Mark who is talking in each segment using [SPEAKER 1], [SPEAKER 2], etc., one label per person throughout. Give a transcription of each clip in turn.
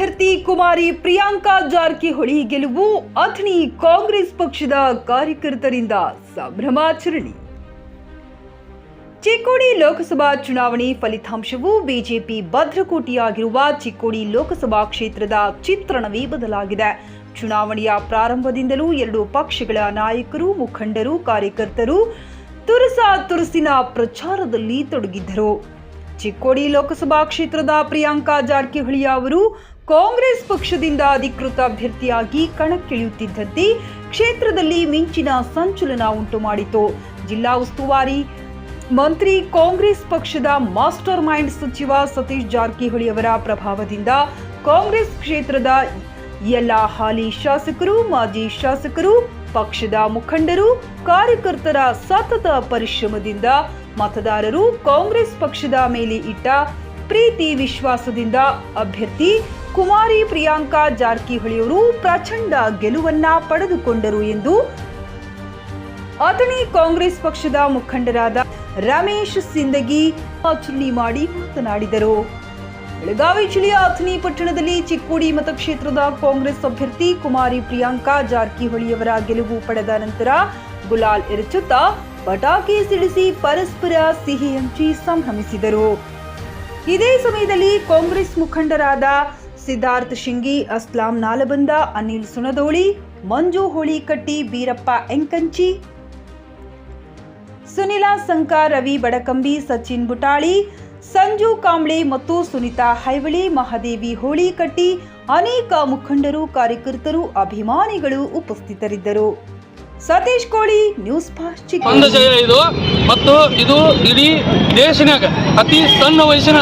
[SPEAKER 1] ಅಭ್ಯರ್ಥಿ ಕುಮಾರಿ ಪ್ರಿಯಾಂಕಾ ಜಾರಕಿಹೊಳಿ ಗೆಲುವು. ಅಥಣಿ ಕಾಂಗ್ರೆಸ್ ಪಕ್ಷದ ಕಾರ್ಯಕರ್ತರಿಂದ ಸಂಭ್ರಮಾಚರಣೆ. ಚಿಕ್ಕೋಡಿ ಲೋಕಸಭಾ ಚುನಾವಣೆ ಫಲಿತಾಂಶವು ಬಿಜೆಪಿ ಭದ್ರಕೋಟೆಯಾಗಿರುವ ಚಿಕ್ಕೋಡಿ ಲೋಕಸಭಾ ಕ್ಷೇತ್ರದ ಚಿತ್ರಣವೇ ಬದಲಾಗಿದೆ. ಚುನಾವಣೆಯ ಪ್ರಾರಂಭದಿಂದಲೂ ಎರಡು ಪಕ್ಷಗಳ ನಾಯಕರು, ಮುಖಂಡರು, ಕಾರ್ಯಕರ್ತರು ತುರುಸ ತುರುಸಿನ ಪ್ರಚಾರದಲ್ಲಿ ತೊಡಗಿದ್ದರು. ಚಿಕ್ಕೋಡಿ ಲೋಕಸಭಾ ಕ್ಷೇತ್ರದ ಪ್ರಿಯಾಂಕಾ ಜಾರಕಿಹೊಳಿ ಅವರು ಕಾಂಗ್ರೆಸ್ ಪಕ್ಷದಿಂದ ಅಧಿಕೃತ ಅಭ್ಯರ್ಥಿಯಾಗಿ ಕಣಕ್ಕಿಳಿಯುತ್ತಿದ್ದಂತೆ ಕ್ಷೇತ್ರದಲ್ಲಿ ಮಿಂಚಿನ ಸಂಚಲನ ಉಂಟು ಮಾಡಿತು. ಜಿಲ್ಲಾ ಉಸ್ತುವಾರಿ ಮಂತ್ರಿ ಕಾಂಗ್ರೆಸ್ ಪಕ್ಷದ ಮಾಸ್ಟರ್ ಮೈಂಡ್ ಸಚಿವ ಸತೀಶ್ ಜಾರಕಿಹೊಳಿ ಅವರ ಪ್ರಭಾವದಿಂದ ಕಾಂಗ್ರೆಸ್ ಕ್ಷೇತ್ರದ ಎಲ್ಲ ಹಾಲಿ ಶಾಸಕರು, ಮಾಜಿ ಶಾಸಕರು, ಪಕ್ಷದ ಮುಖಂಡರು, ಕಾರ್ಯಕರ್ತರ ಸತತ ಪರಿಶ್ರಮದಿಂದ ಮತದಾರರು ಕಾಂಗ್ರೆಸ್ ಪಕ್ಷದ ಮೇಲೆ ಇಟ್ಟ ಪ್ರೀತಿ ವಿಶ್ವಾಸದಿಂದ ಅಭ್ಯರ್ಥಿ ಕುಮಾರಿ ಪ್ರಿಯಾಂಕಾ ಜಾರಕಿಹೊಳಿಯವರು ಪ್ರಚಂಡ ಗೆಲುವನ್ನ ಪಡೆದುಕೊಂಡರು ಎಂದು ಅಥಣಿ ಕಾಂಗ್ರೆಸ್ ಪಕ್ಷದ ಮುಖಂಡರಾದ ರಮೇಶ್ ಸಿಂದಗಿ ಚುಲ್ಲಿ ಮಾಡಿ ಮಾತನಾಡಿದರು. ಬೆಳಗಾವಿ ಜಿಲ್ಲೆಯ ಅಥಣಿ ಪಟ್ಟಣದಲ್ಲಿ ಚಿಕ್ಕೋಡಿ ಮತಕ್ಷೇತ್ರದ ಕಾಂಗ್ರೆಸ್ ಅಭ್ಯರ್ಥಿ ಕುಮಾರಿ ಪ್ರಿಯಾಂಕಾ ಜಾರಕಿಹೊಳಿಯವರ ಗೆಲುವು ಪಡೆದ ನಂತರ ಗುಲಾಲ್ ಎರಚುತ್ತಾ ಪಟಾಕಿ ಸಿಡಿಸಿ ಪರಸ್ಪರ ಸಿಹಿ ಹಂಚಿ ಸಂಭ್ರಮಿಸಿದರು. ಇದೇ ಸಮಯದಲ್ಲಿ ಕಾಂಗ್ರೆಸ್ ಮುಖಂಡರಾದ ಸಿದ್ಧಾರ್ಥ್ ಶಿಂಗಿ, ಅಸ್ಲಾಂ ನಾಲಬಂದ, ಅನಿಲ್ ಸುಣದೋಳಿ ಮಂಜು ಹೋಳಿಕಟ್ಟಿ, ಬೀರಪ್ಪ ಎಂಕಂಚಿ, ಸುನಿಲಾ ಸಂಕ, ರವಿ ಬಡಕಂಬಿ, ಸಚಿನ್ ಬುಟಾಳಿ, ಸಂಜು ಕಾಂಬ್ಳೆ ಮತ್ತು ಸುನಿತಾ ಹೈವಳಿ, ಮಹಾದೇವಿ ಹೋಳಿಕಟ್ಟಿ, ಅನೇಕ ಮುಖಂಡರು, ಕಾರ್ಯಕರ್ತರು, ಅಭಿಮಾನಿಗಳು ಉಪಸ್ಥಿತರಿದ್ದರು. ಸತೀಶ್ ಕೋಳಿ ನ್ಯೂಸ್ ಫಾಸ್ಟ್
[SPEAKER 2] ಒಂದು ಜಯ ಇದು. ಮತ್ತು ಇದು ಇಡೀ ದೇಶನಾಗ ಅತಿ ಸಣ್ಣ ವಯಸ್ಸಿನ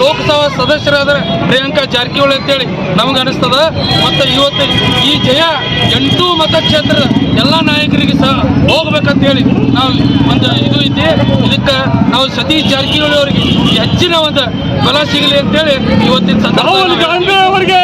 [SPEAKER 2] ಲೋಕಸಭಾ ಸದಸ್ಯರಾದ ಪ್ರಿಯಾಂಕಾ ಜಾರಕಿಹೊಳಿ ಅಂತೇಳಿ ನಮ್ಗೆ ಅನಿಸ್ತದ. ಮತ್ತು ಇವತ್ತು ಈ ಜಯ ಎಂಟು ಮತಕ್ಷೇತ್ರದ ಎಲ್ಲ ನಾಯಕರಿಗೆ ಸಹ ಹೋಗ್ಬೇಕಂತ ಹೇಳಿ ನಾವು ಒಂದು ಇದು ಇದೆ ಇದಕ್ಕೆ ನಾವು ಸತೀಶ್ ಜಾರಕಿಹೊಳಿ ಅವರಿಗೆ ಹೆಚ್ಚಿನ ಒಂದು ಬಲ ಸಿಗಲಿ ಅಂತೇಳಿ ಇವತ್ತಿನ ಸಂದರ್ಭ
[SPEAKER 3] ರಾಹುಲ್ ಗಾಂಧಿ ಅವರಿಗೆ